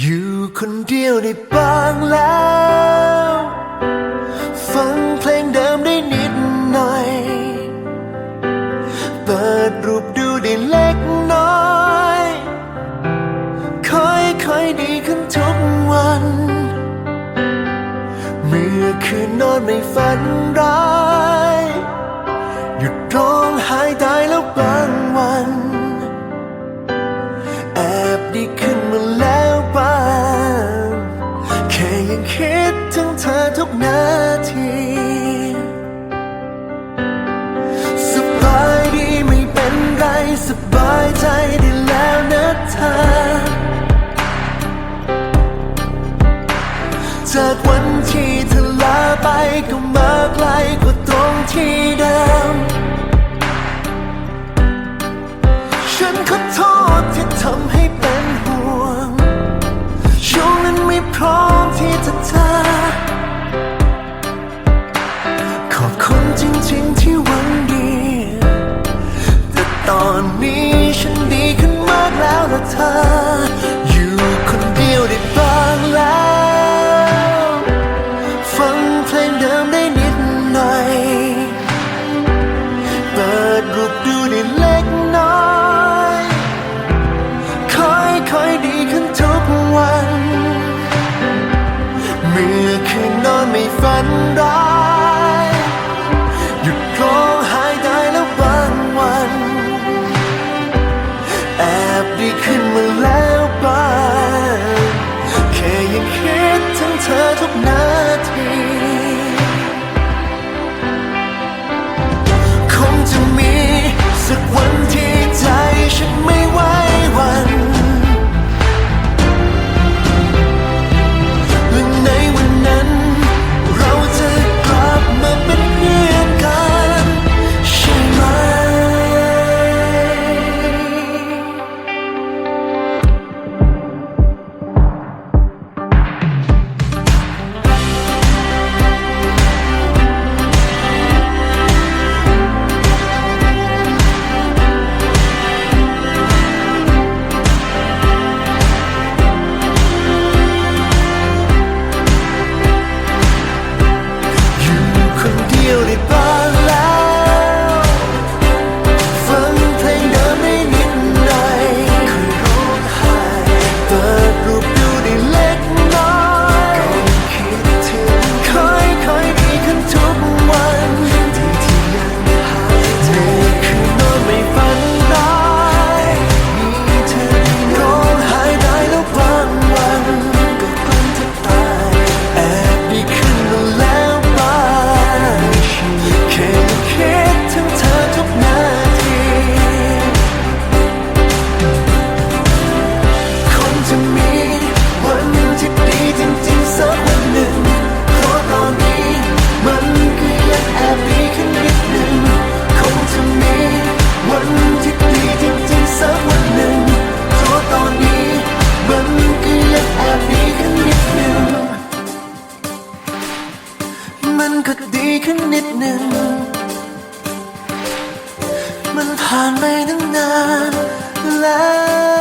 อยู่คนเดียวได้บ้างแล้ว ฟังเพลงเดิมได้นิดหน่อย เปิดรูปดูได้เล็กน้อย ค่อยๆดีขึ้นทุกวัน เมื่อคืนนอนไม่ฝันร้าย not know. จริงๆที่หวังดี แต่ตอนนี้ฉันดีขึ้นมากแล้วละเธอ อยู่คนเดียวได้บ้างแล้ว ฟังเพลงเดิมได้นิดหน่อย เปิดรูปดูได้เล็กน้อยค่อยๆดีขึ้นทุกวัน เมื่อคืนนอนไม่ฝันิดหนึ่ง มันผ่านไปตั้งนานแล้ว